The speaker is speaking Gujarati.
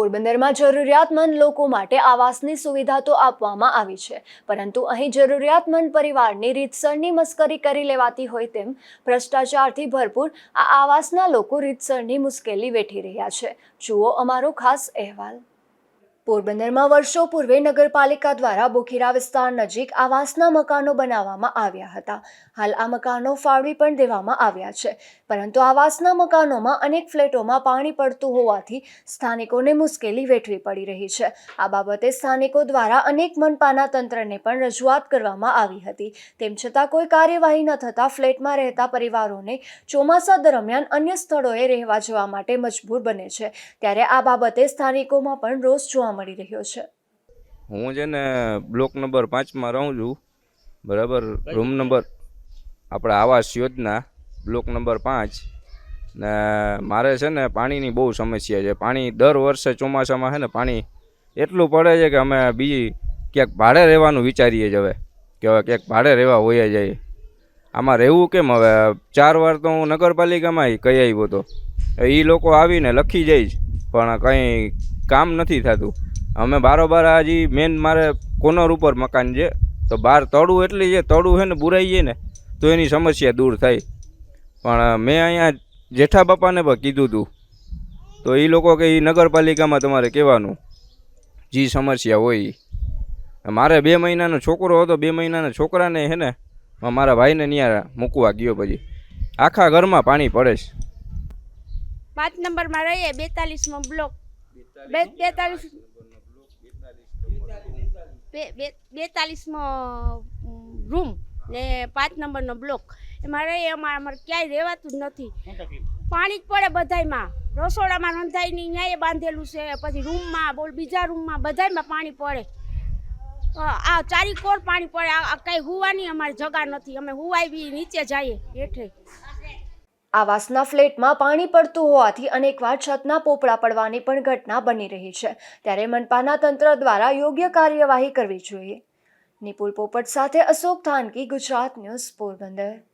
પોરબંદરમાં જરૂરિયાતમંદ લોકો માટે આવાસની સુવિધા તો આપવામાં આવી છે, પરંતુ અહીં જરૂરિયાતમંદ પરિવારની રીતસરની મસ્કરી કરી લેવાતી હોય તેમ ભ્રષ્ટાચારથી ભરપૂર આ આવાસના લોકો રીતસરની મુશ્કેલી વેઠી રહ્યા છે. જુઓ અમારો ખાસ અહેવાલ. પોરબંદરમાં વર્ષો પૂર્વે નગરપાલિકા દ્વારા બોખીરા વિસ્તાર નજીક આવાસના મકાનો બનાવવામાં આવ્યા હતા. હાલ આ મકાનો ફાળવી પણ દેવામાં આવ્યા છે. પરંતુ આવાસના મકાનોમાં અનેક ફ્લેટોમાં પાણી પડતું હોવાથી સ્થાનિકોને મુશ્કેલી વેઠવી પડી રહી છે. આ બાબતે સ્થાનિકો દ્વારા અનેક મનપાના તંત્રને પણ રજૂઆત કરવામાં આવી હતી. તેમ છતાં કોઈ કાર્યવાહી ન થતાં ફ્લેટમાં રહેતા પરિવારોને ચોમાસા દરમિયાન અન્ય સ્થળોએ રહેવા જવા માટે મજબૂર બને છે. ત્યારે આ બાબતે સ્થાનિકોમાં પણ રોષ જોવા મળી રહ્યો છે. હું છે ને બ્લોક નંબર પાંચમાં રહું છું. બરાબર? રૂમ નંબર આપણે આવાસ યોજના, બ્લોક નંબર પાંચ. ને મારે છે ને પાણીની બહુ સમસ્યા છે. પાણી દર વર્ષે ચોમાસામાં છે ને પાણી એટલું પડે છે કે અમે બીજી ક્યાંક ભાડે રહેવાનું વિચારીએ જ હવે. કે હવે ક્યાંક ભાડે રહેવા હોઈએ જઈએ આમાં રહેવું કેમ હવે? ચાર વાર તો હું નગરપાલિકામાં કહી આવ્યો હતો એ લોકો આવીને લખી જાય પણ કંઈ કામ નથી થતું. અમે બારોબાર હજી મેન મારે કોનર ઉપર મકાન છે, તો બહાર તળું એટલી છે તળું છે ને બુરાઈ જાય ને, તો એની સમસ્યા દૂર થાય. પણ મેં અહીંયા જેઠા બાપાને પણ કીધું હતું તો એ લોકો કે એ નગરપાલિકામાં તમારે કહેવાનું. જે સમસ્યા હોય. મારે બે મહિનાનો છોકરો હતો, બે મહિનાના છોકરાને હે ને મારા ભાઈને ત્યાં મૂકવા ગયો પછી. આખા ઘરમાં પાણી પડે છે. પાંચ નંબરમાં રહીએ, બેતાલીસમો બ્લોક. બેતાલીસ બે- બેતાલીસમો રૂમ ને પાંચ નંબરનો બ્લોક એમાં રહી અમારે અમારે ક્યાંય રહેવાતું જ નથી. પાણી જ પડે બધાયમાં. રસોડામાં રંધાઈ નહીં ન્યાય બાંધેલું છે. પછી રૂમમાં બોલ બીજા રૂમમાં બધાયમાં પાણી પડે. આ ચારી કોર પાણી પડે. આ કાંઈ હુવાની અમારી જગા નથી. અમે હુવાય બી નીચે જઈએ હેઠે. આવાસના ફ્લેટમાં પાણી પડતું હોવાથી અનેકવાર છતના પોપડા પડવાની પણ ઘટના બની રહી છે. ત્યારે મનપાના તંત્ર દ્વારા યોગ્ય કાર્યવાહી કરવી જોઈએ. નિપુલ પોપટ સાથે અશોક થાનકી, ગુજરાત ન્યૂઝ પોરબંદર.